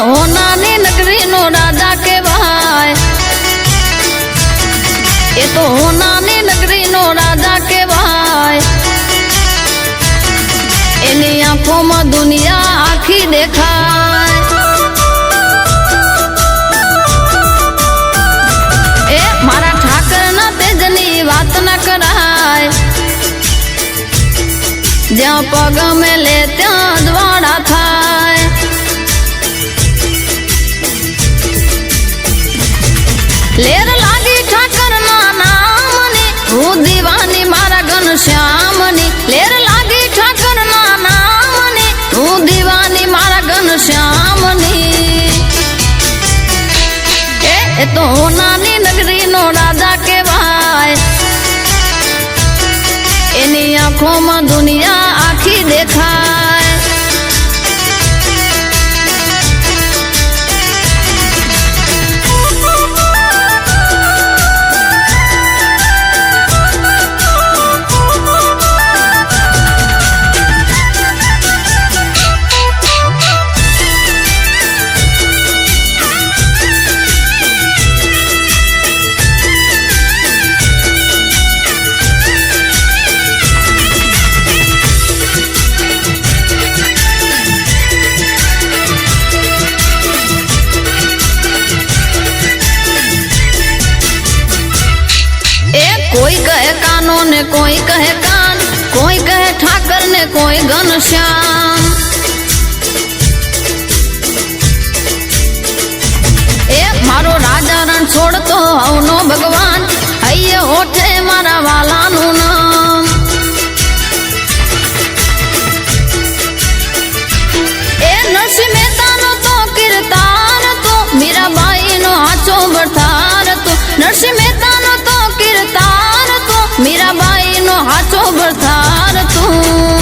હોનાની નગરીનો રાજા કહેવાય એ તો હોનાની નગરીનો રાજા કહેવાય એની આંખોમાં દુનિયા આખી દેખાય એ મારા ઠાકરના તેજની વાત ન કરાય જ્યાં પગ મેલે ત્યાં દ્વાડા થાય લેર લાગી ઠાકરના નામની, હું દીવાની મારા ઘનશ્યામની લેર લાગી ઠાકરના નામની, હું દીવાની મારા ઘનશ્યામની એ તો નાની નગરીનો રાજા કહેવાય. એની આંખોમાં દુનિયા આખી દેખાય. કોઈ કહે કાનો ને કોઈ કહે કાન, કોઈ કહે ઠાકર ને કોઈ ઘનશ્યામ. એ મારો રાજા રણ છોડતો હવનો ભગવાન. હૈયે હોઠે મારા વાલાનું હાચો તું.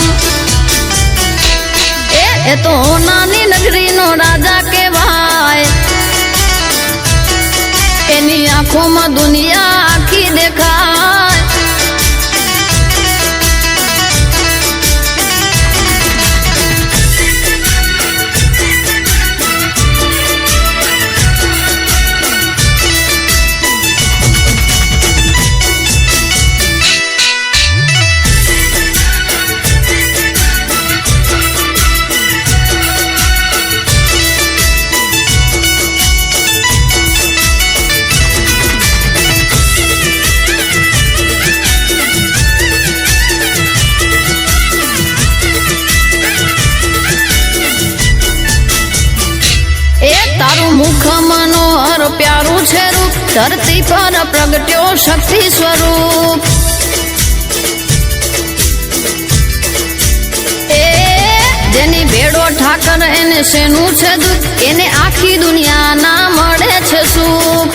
એ તો નાની નગરીનો રાજા કહેવાય. એની આંખોમાં દુનિયા પ્યારું છે રૂપ, ધરતી પર પ્રગટ્યો શક્તિ સ્વરૂપ. જેની ભેડો ઠાકર એને શેનું છે દૂધ એને આખી દુનિયા ના મળે છે સુખ